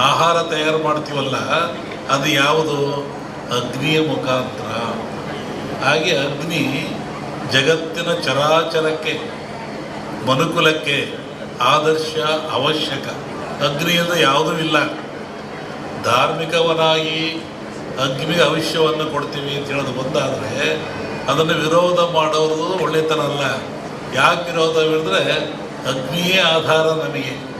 ಆಹಾರ ತಯಾರು ಮಾಡ್ತೀವಲ್ಲ, ಅದು ಯಾವುದು? ಅಗ್ನಿಯ ಮುಖಾಂತರ. ಹಾಗೆ ಅಗ್ನಿ ಜಗತ್ತಿನ ಚರಾಚರಕ್ಕೆ, ಮನುಕುಲಕ್ಕೆ ಆದರ್ಶ, ಅವಶ್ಯಕ. ಅಗ್ನಿಯಿಂದ ಯಾವುದೂ ಇಲ್ಲ. ಧಾರ್ಮಿಕವನಾಗಿ ಅಗ್ನಿಗೆ ಅವಶ್ಯವನ್ನು ಕೊಡ್ತೀವಿ ಅಂತ ಹೇಳೋದು ಬಂದಾದರೆ, ಅದನ್ನು ವಿರೋಧ ಮಾಡೋದು ಒಳ್ಳೆತನ ಅಲ್ಲ. ಯಾಕೆ ವಿರೋಧ ಹೇಳಿದ್ರೆ, ಅಗ್ನಿಯೇ ಆಧಾರ ನಮಗೆ.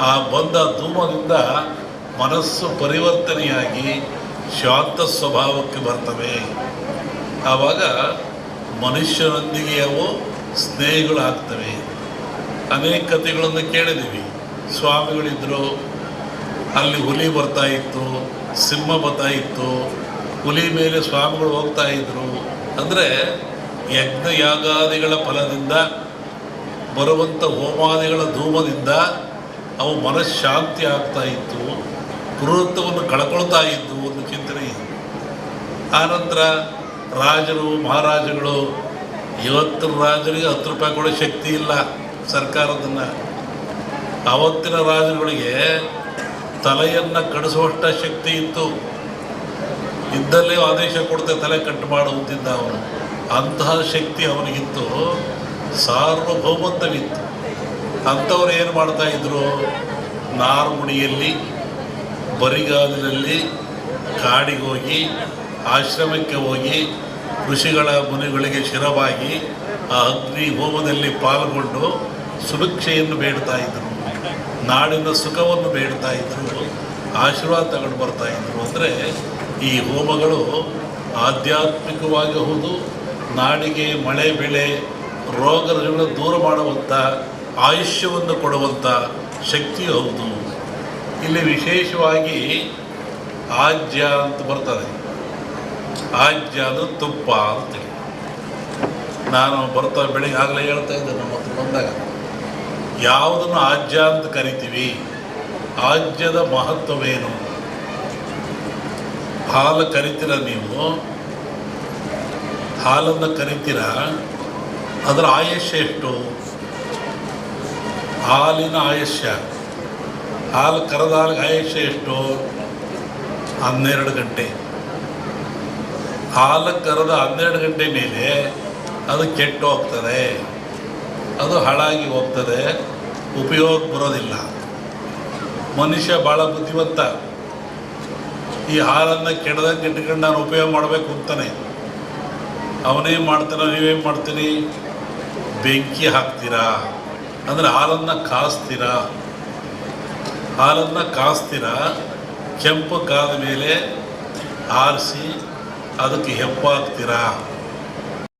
ಆ ಬಂದ ಧೂಮದಿಂದ ಮನಸ್ಸು ಪರಿವರ್ತನೆಯಾಗಿ ಶಾಂತ ಸ್ವಭಾವಕ್ಕೆ ಬರ್ತವೆ. ಆವಾಗ ಮನುಷ್ಯನೊಂದಿಗೆ ಅವು ಸ್ನೇಹಿಗಳಾಗ್ತವೆ. ಅನೇಕ ಕಥೆಗಳನ್ನು ಕೇಳಿದ್ದೀವಿ ಸ್ವಾಮಿಗಳಿದ್ದರು ಅಲ್ಲಿ ಹುಲಿ ಬರ್ತಾ ಇತ್ತು, ಸಿಂಹ ಬರ್ತಾ ಇತ್ತು, ಹುಲಿ ಮೇಲೆ ಸ್ವಾಮಿಗಳು ಹೋಗ್ತಾ ಇದ್ರು. ಅಂದರೆ ಯಜ್ಞ ಯಾಗಾದಿಗಳ ಫಲದಿಂದ ಬರುವಂಥ ಹೋಮಾದಿಗಳ ಧೂಮದಿಂದ ಅವು ಮನಃಶಾಂತಿ ಆಗ್ತಾ ಇತ್ತು ಕ್ರೂರತ್ವವನ್ನು ಕಳ್ಕೊಳ್ತಾ ಇದ್ದು ಒಂದು ಚಿಂತನೆ ಇದೆ. ಆನಂತರ ರಾಜರು, ಮಹಾರಾಜಗಳು ಇವತ್ತಿನ ರಾಜರಿಗೆ ಹತ್ತು ರೂಪಾಯಿ ಕೊಡೋ ಶಕ್ತಿ ಇಲ್ಲ ಸರ್ಕಾರದನ್ನು. ಅವತ್ತಿನ ರಾಜರುಗಳಿಗೆ ತಲೆಯನ್ನು ಕಡಿಸುವಷ್ಟ ಶಕ್ತಿ ಇತ್ತು. ಇದ್ದಲ್ಲೇ ಆದೇಶ ಕೊಡ್ತೇವೆ ತಲೆ ಕಟ್ಟು ಮಾಡುವಂತಿದ್ದ ಅವನು. ಅಂತಹ ಶಕ್ತಿ ಅವನಿಗಿತ್ತು. ಸಾರ್ವಭೌಮತ್ವವಿತ್ತು. ಅಂಥವ್ರು ಏನು ಮಾಡ್ತಾ ಇದ್ರು? ನಾರ್ಮುಡಿಯಲ್ಲಿ, ಬರಿಗಾಲಿನಲ್ಲಿ ಕಾಡಿಗೆ ಹೋಗಿ, ಆಶ್ರಮಕ್ಕೆ ಹೋಗಿ, ಋಷಿಗಳ ಮುನಿಗಳಿಗೆ ಶಿರವಾಗಿ ಆ ಅಗ್ನಿ ಹೋಮದಲ್ಲಿ ಪಾಲ್ಗೊಂಡು ಸುಭಿಕ್ಷೆಯನ್ನು ಬೇಡ್ತಾ ಇದ್ರು. ನಾಡಿನ ಸುಖವನ್ನು ಬೇಡ್ತಾ ಇದ್ರು. ಆಶೀರ್ವಾದ ತಗೊಂಡು ಬರ್ತಾ ಇದ್ರು. ಅಂದರೆ ಈ ಹೋಮಗಳು ಆಧ್ಯಾತ್ಮಿಕವಾಗಿ ಹೌದು, ನಾಡಿಗೆ ಮಳೆ, ಬೆಳೆ, ರೋಗ ರುಜಿನಗಳನ್ನು ದೂರ ಮಾಡುವಂಥ ಆಯುಷ್ಯವನ್ನು ಕೊಡುವಂಥ ಶಕ್ತಿ ಹೌದು. ಇಲ್ಲಿ ವಿಶೇಷವಾಗಿ ಆಜ್ಯ ಅಂತ ಬರ್ತದೆ. ಆಜ್ಯ ಅಂದ್ರೆ ತುಪ್ಪ ಅಂತ ನಾನು ಬರ್ತಾ ಬೆಳಿಗ್ಗೆ ಆಗಲೇ ಹೇಳ್ತಾ ಇದ್ದೆ ನಮ್ಮ ಹತ್ರ ಬಂದಾಗ. ಯಾವುದನ್ನು ಆಜ್ಯ ಅಂತ ಕರಿತೀವಿ? ಆಜ್ಯದ ಮಹತ್ವವೇನು? ಹಾಲು ಕರಿತೀರ ನೀವು? ಹಾಲನ್ನು ಕರಿತೀರ? ಅದರ ಆಯುಷ್ಯ ಎಷ್ಟು? ಹಾಲಿನ ಆಯುಷ್ಯ. ಹಾಲು ಕರೆದಾಗ ಆಯುಷ್ಯ ಎಷ್ಟು? ಹನ್ನೆರಡು ಗಂಟೆ. ಹಾಲು ಕರೆದ ಹನ್ನೆರಡು ಗಂಟೆ ಮೇಲೆ ಅದು ಕೆಟ್ಟು ಹೋಗ್ತದೆ. ಅದು ಹಾಳಾಗಿ ಹೋಗ್ತದೆ. ಉಪಯೋಗ ಬರೋದಿಲ್ಲ. ಮನುಷ್ಯ ಭಾಳ ಬುದ್ಧಿವಂತ. ಈ ಹಾಲನ್ನು ಕೆಡದಂಗೆ ಇಟ್ಕೊಂಡು ನಾನು ಉಪಯೋಗ ಮಾಡಬೇಕು ಅಂತಾನೆ. ಅವನೇನು ಮಾಡ್ತಾನೆ ನೀವೇನು ಮಾಡ್ತೀನಿ. ಬೆಂಕಿ ಹಾಕ್ತೀರಾ? ಅಂದರೆ ಹಾಲನ್ನು ಕಾಸ್ತೀರಾ? ಹಾಲನ್ನು ಕಾಸ್ತೀರಾ ಕೆಂಪು ಕಾದ ಮೇಲೆ ಆರಿಸಿ ಅದಕ್ಕೆ ಹೆಪ್ಪಾಕ್ತೀರಾ